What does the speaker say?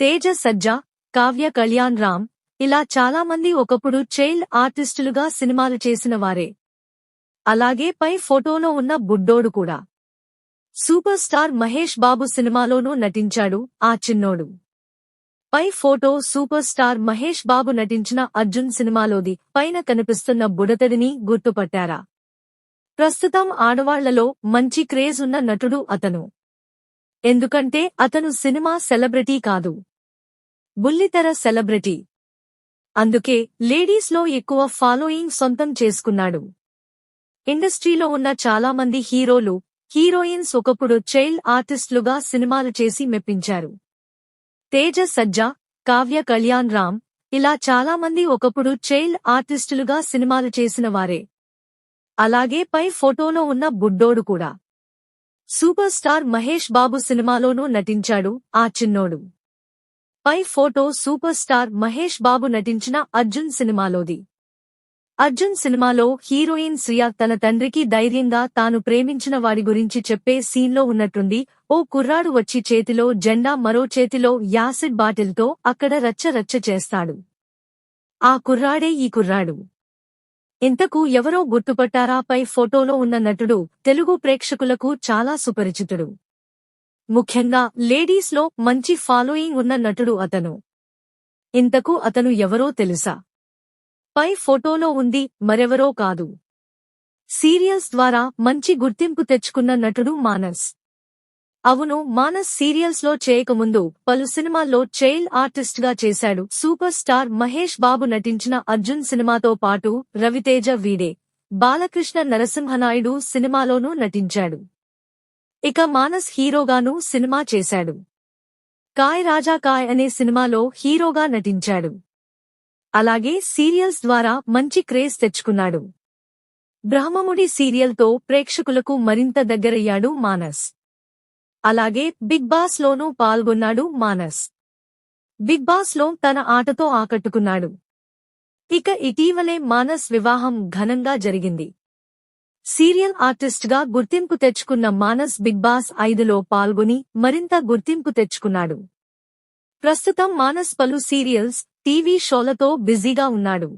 తేజ సజ్జా కావ్య కళ్యాణ్ రామ్ ఇలా చాలా మంది ఒకప్పుడు చైల్డ్ ఆర్టిస్టులుగా సినిమాలు చేసిన వారే అలాగే పై ఫోటోలో ఉన్న బుడ్డోడు కూడా. సూపర్ స్టార్ మహేష్ బాబు సినిమాలోనూ నటించాడు ఆ చిన్నోడు. పై photo super star Mahesh Babu నటించిన అర్జున్ సినిమాలోది పైన కనిపిస్తున్న బుడతడిని గుర్తుపట్టారా? ప్రస్తుతం ఆడవాళ్ళలో మంచి క్రేజ్ ఉన్న నటుడు అతను. ఎందుకంటే అతను సినిమా సెలబ్రిటీ కాదు. బుల్లితెర సెలబ్రిటీ. అందుకే లేడీస్లో ఎక్కువ ఫాలోయింగ్ సొంతం చేసుకున్నాడు. ఇండస్ట్రీలో ఉన్న చాలా మంది హీరోలు హీరోయిన్స్ ఒకప్పుడు చైల్డ్ ఆర్టిస్టులుగా సినిమాలు చేసి మెప్పించారు. తేజ సజ్జా కావ్య కళ్యాణ్ రామ్ ఇలా చాలా మంది ఒకప్పుడు చైల్డ్ ఆర్టిస్టులుగా సినిమాలు చేసిన వారే. అలాగే పై ఫోటోలో ఉన్న బుడ్డోడు కూడా. సూపర్ స్టార్ మహేష్ బాబు సినిమాలోనూ నటించాడు ఆ చిన్నోడు. పై photo super star Mahesh Babu నటించిన అర్జున్ సినిమాలోది. అర్జున్ సినిమాలో హీరోయిన్ శ్రియా తన తండ్రికి ధైర్యంగా తాను ప్రేమించిన వాడి గురించి చెప్పే సీన్లో ఉన్నట్టుంది ఓ కుర్రాడు వచ్చి చేతిలో జెండా మరో చేతిలో యాసిడ్ బాటిల్తో అక్కడ రచ్చ రచ్చ చేస్తాడు. ఆ కుర్రాడే ఈ కుర్రాడు. ఇంతకు ఎవరో గుర్తుపట్టారా పై ఫోటోలో ఉన్న నటుడు తెలుగు ప్రేక్షకులకు చాలా సుపరిచితుడు. ముఖ్యంగా లేడీస్లో మంచి ఫాలోయింగ్ ఉన్న నటుడు అతను. ఇంతకు అతను ఎవరో తెలుసా? పై ఫోటోలో ఉంది మరెవరో కాదు. సీరియల్స్ ద్వారా మంచి గుర్తింపు తెచ్చుకున్న నటుడు మానస్. అవును మానస్ సీరియల్స్లో చేయకముందు పలు సినిమాల్లో చైల్డ్ ఆర్టిస్ట్గా చేశాడు. సూపర్ స్టార్ మహేష్ బాబు నటించిన అర్జున్ సినిమాతో పాటు రవితేజ వీడే. బాలకృష్ణ నరసింహనాయుడు సినిమాలోనూ నటించాడు. ఇక మానస్ హీరోగానూ సినిమా చేశాడు. కాయ్ రాజా కాయ్ అనే సినిమాలో హీరోగా నటించాడు. అలాగే సీరియల్స్ ద్వారా మంచి క్రేజ్ తెచ్చుకున్నాడు. బ్రహ్మముడి సీరియల్తో ప్రేక్షకులకు మరింత దగ్గరయ్యాడు మానస్. అలాగే బిగ్ బాస్ లోనూ పాల్గొన్నాడు మానస్. బిగ్ బాస్లో తన ఆటతో ఆకట్టుకున్నాడు. ఇక ఇటీవలే మానస్ వివాహం ఘనంగా జరిగింది. సీరియల్ ఆర్టిస్ట్గా గుర్తింపు తెచ్చుకున్న మానస్ బిగ్ బాస్ ఐదులో పాల్గొని మరింత గుర్తింపు తెచ్చుకున్నాడు. ప్రస్తుతం మానస్ పలు సీరియల్స్ టీవీ షోలతో బిజీగా ఉన్నాడు.